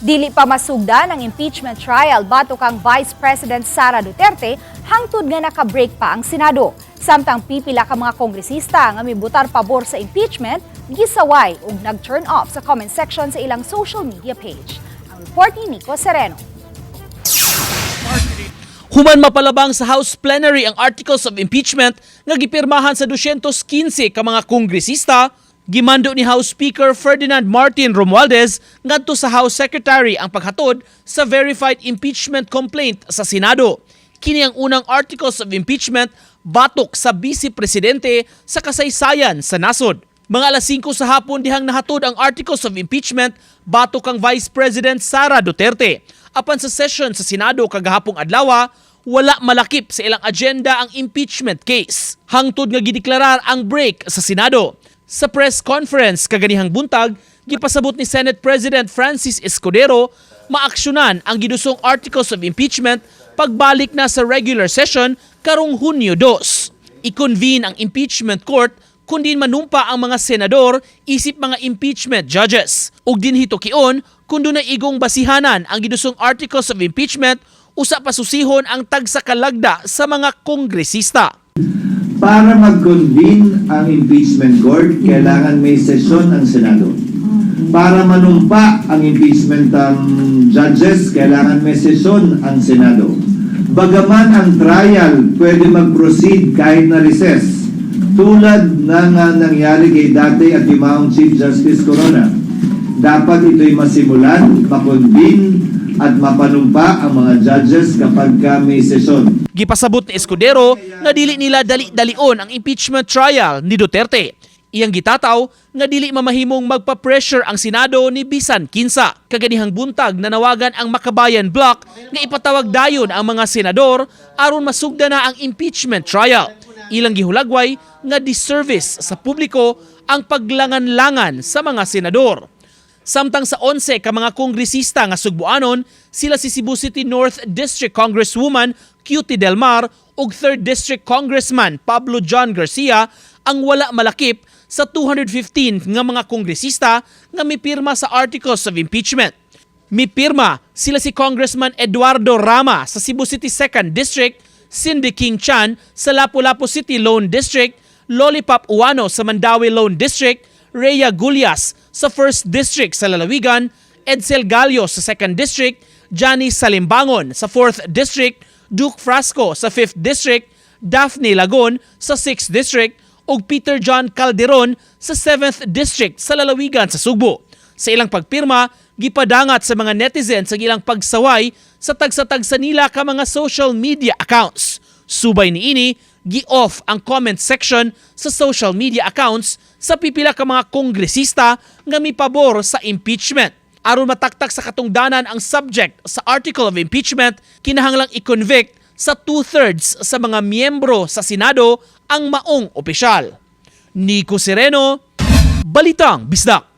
Dili pa masugda ng impeachment trial bato kang Vice President Sara Duterte hangtod nga naka-break pa ang Senado. Samtang pipila ka mga kongresista nga mibutar pabor sa impeachment, gisaway ug nag-turn off sa comment section sa ilang social media page. Ang report ni Nico Sereno. Human mapalabang sa House Plenary ang Articles of Impeachment nga gipirmahan sa 215 ka mga kongresista, gimando ni House Speaker Ferdinand Martin Romualdez ngadto sa House Secretary ang paghatod sa verified impeachment complaint sa Senado. Kini ang unang Articles of Impeachment batok sa Vice Presidente sa kasaysayan sa nasod. Mga alas 5 sa hapon dihang nahatod ang Articles of Impeachment batok kang Vice President Sara Duterte. Apan sa session sa Senado kagahapong adlaw, wala malakip sa ilang agenda ang impeachment case. Hangtod nga gideklarar ang break sa Senado. Sa press conference kaganihang buntag, gipasabot ni Senate President Francis Escudero maaksyonan ang gidusong Articles of Impeachment pagbalik na sa regular session karong Hunyo 2. I-convene ang impeachment court kundi manumpa ang mga senador isip mga impeachment judges. Ug dinhi kion kung na igong basihanan ang gidusong articles of impeachment usa pa susihon ang tagsakalagda sa mga kongresista. Para mag-convene ang impeachment court, kailangan may sesyon ang Senado. Para manumpa ang impeachment ng judges, kailangan may sesyon ang Senado. Bagaman ang trial pwede mag-proceed kahit na recess, tulad ng uh, nangyari kay dati at Imaong Chief Justice Corona. Dapat ito'y masimulan, makonvene, at mapanumpa ang mga judges kapag ka may sesyon. Gipasabot ni Escudero nga dili nila dali-dalion ang impeachment trial ni Duterte. Iyang gitataw nga dili mamahimong magpa-pressure ang Senado ni bisan kinsa. Kaganihang buntag nanawagan ang Makabayan Bloc nga ipatawag dayon ang mga senador aron masugda na ang impeachment trial. Ilang gihulagway nga disservice sa publiko ang paglangan-langan sa mga senador. Samtang sa 11 ka mga kongresista nga sugbuanon, sila si Cebu City North District Congresswoman Cutie Del Mar ug 3rd District Congressman Pablo John Garcia ang wala malakip sa 215 nga mga kongresista nga mipirma sa Articles of Impeachment. Mipirma sila si Congressman Eduardo Rama sa Cebu City 2nd District, Cindy King Chan sa Lapu-Lapu City Lone District, Lollipop Uwano sa Mandawi Lone District, Rhea Gulyas sa 1st District sa Lalawigan, Edsel Gallo sa 2nd District, Johnny Salimbangon sa 4th District, Duke Frasco sa 5th District, Daphne Lagon sa 6th District, ug Peter John Calderon sa 7th District sa Lalawigan sa Sugbo. Sa ilang pagpirma, gipadangat sa mga netizens ang ilang pagsaway sa tagsa-tagsa nila ka mga social media accounts. Subay ni ini, gi-off ang comment section sa social media accounts sa pipila ka mga kongresista nga mipabor sa impeachment. Aron mataktak sa katungdanan ang subject sa article of impeachment, kinahanglang i-convict sa two-thirds sa mga miyembro sa Senado ang maong opisyal. Nico Sereno, Balitang Bisdak.